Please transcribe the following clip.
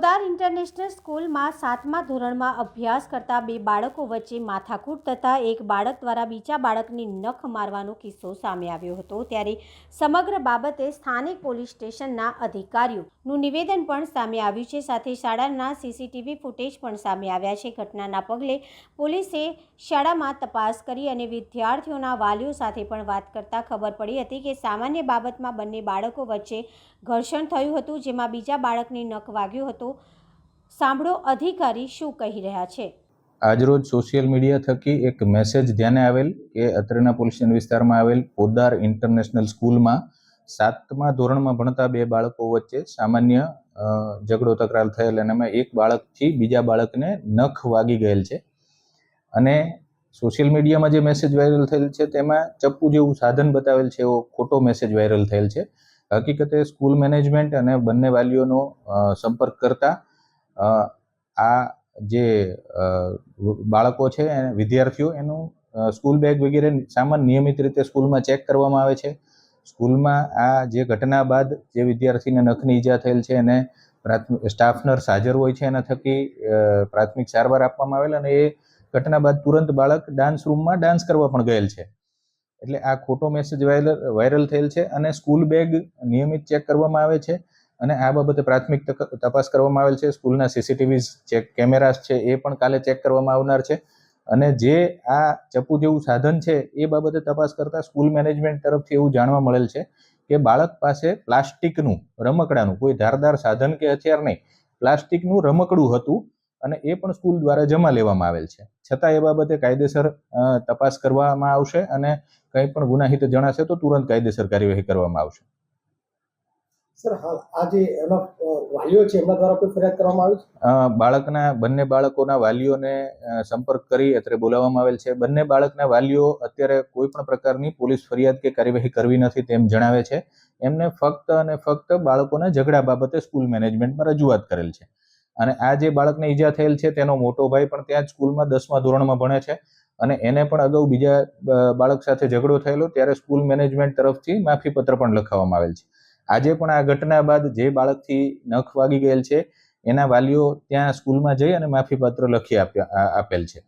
toda international સ્કૂલમાં સાતમા ધોરણમાં અભ્યાસ કરતા બે બાળકો વચ્ચે માથાકૂટ થતા એક બાળક દ્વારા બીજા બાળકની નખ મારવાનો કિસ્સો સામે આવ્યો હતો. ત્યારે સમગ્ર બાબતે સ્થાનિક પોલીસ સ્ટેશનના અધિકારીઓનું નિવેદન પણ સામે આવ્યું છે. સાથે શાળાના સીસીટીવી ફૂટેજ પણ સામે આવ્યા છે. ઘટનાના પગલે પોલીસે શાળામાં તપાસ કરી અને વિદ્યાર્થીઓના વાલીઓ સાથે પણ વાત કરતા ખબર પડી હતી કે સામાન્ય બાબતમાં બંને બાળકો વચ્ચે ઘર્ષણ થયું હતું, જેમાં બીજા બાળકની નખ વાગ્યો હતો. સાંભળો અધિકારી શું કહી રહ્યા છે. આજરોજ સોશિયલ મીડિયા થકી એક મેસેજ ધ્યાને આવેલ કે અત્રેના પોલીસ વિસ્તારમાં આવેલ પોદાર ઇન્ટરનેશનલ સ્કૂલમાં સાતમા ધોરણમાં ભણતા બે બાળકો વચ્ચે સામાન્ય ઝઘડો તકરાર થયેલ અને એમાં એક બાળકથી બીજા બાળકને નખ વાગી ગયેલ છે. અને સોશિયલ મીડિયામાં જે મેસેજ વાયરલ થયેલ છે તેમાં ચપ્પુ જેવું સાધન બતાવેલ છે એવો ખોટો મેસેજ વાયરલ થયેલ છે. હકીકતે સ્કૂલ મેનેજમેન્ટ અને બંને વાલીઓનો સંપર્ક કરતા આ જે બાળકો છે વિદ્યાર્થીઓ, એનું સ્કૂલ બેગ વગેરે સામાન નિયમિત રીતે સ્કૂલમાં ચેક કરવામાં આવે છે. સ્કૂલમાં આ જે ઘટના બાદ જે વિદ્યાર્થીને નખની ઈજા થયેલ છે, એને પ્રાથમિક, સ્ટાફ નર્સ હાજર હોય છે, એના થકી પ્રાથમિક સારવાર આપવામાં આવેલ અને એ ઘટના બાદ તુરંત બાળક ડાન્સ રૂમમાં ડાન્સ કરવા પણ ગયેલ છે. એટલે આ ખોટો મેસેજ વાયરલ વાયરલ થયેલ છે અને સ્કૂલ બેગ નિયમિત ચેક કરવામાં આવે છે. અને આ બાબતે પ્રાથમિક તપાસ કરવામાં આવેલ છે. સ્કૂલના સીસીટીવી ચેક કેમેરાસ છે, એ પણ કાલે ચેક કરવામાં આવનાર છે. અને જે આ ચપ્પુ જેવું સાધન છે, એ બાબતે તપાસ કરતા સ્કૂલ મેનેજમેન્ટ તરફથી એવું જાણવા મળેલ છે કે બાળક પાસે પ્લાસ્ટિકનું, રમકડાનું, કોઈ ધારદાર સાધન કે હથિયાર નહીં, પ્લાસ્ટિકનું રમકડું હતું અને એ પણ સ્કૂલ દ્વારા જમા લેવામાં આવેલ છે. છતાં એ બાબતે કાયદેસર તપાસ કરવામાં આવશે અને કંઈ પણ ગુનાહિત જણાશે તો તુરંત કાયદેસર કાર્યવાહી કરવામાં આવશે. સર આ જે એના વાલીઓ છે, એમના દ્વારા કોઈ ફરિયાદ કરવામાં આવી છે? બાળકના, બંને બાળકોના વાલીઓને સંપર્ક કરી અત્યારે બોલાવવામાં આવેલ છે. બંને બાળકના વાલીઓ અત્યારે કોઈ પણ પ્રકારની પોલીસ ફરિયાદ કે કાર્યવાહી કરવી નથી તેમ જણાવે છે. એમને ફક્ત અને ફક્ત બાળકોના ઝઘડા બાબતે સ્કૂલ મેનેજમેન્ટમાં રજૂઆત કરેલ છે. અને આ જે બાળકને ઈજા થયેલ છે, તેનો મોટો ભાઈ પણ ત્યાં જ સ્કૂલમાં દસમા ધોરણમાં ભણે છે. અને એને પણ અગાઉ બીજા બાળક સાથે ઝઘડો થયેલો, ત્યારે સ્કૂલ મેનેજમેન્ટ તરફથી માફીપત્ર પણ લખાવવામાં આવેલ છે. આજે પણ આ ઘટના બાદ જે બાળકથી નખ વાગી ગયેલ છે, એના વાલીઓ ત્યાં સ્કૂલમાં જઈ અને માફીપત્ર લખી આપ્યા આપેલ છે.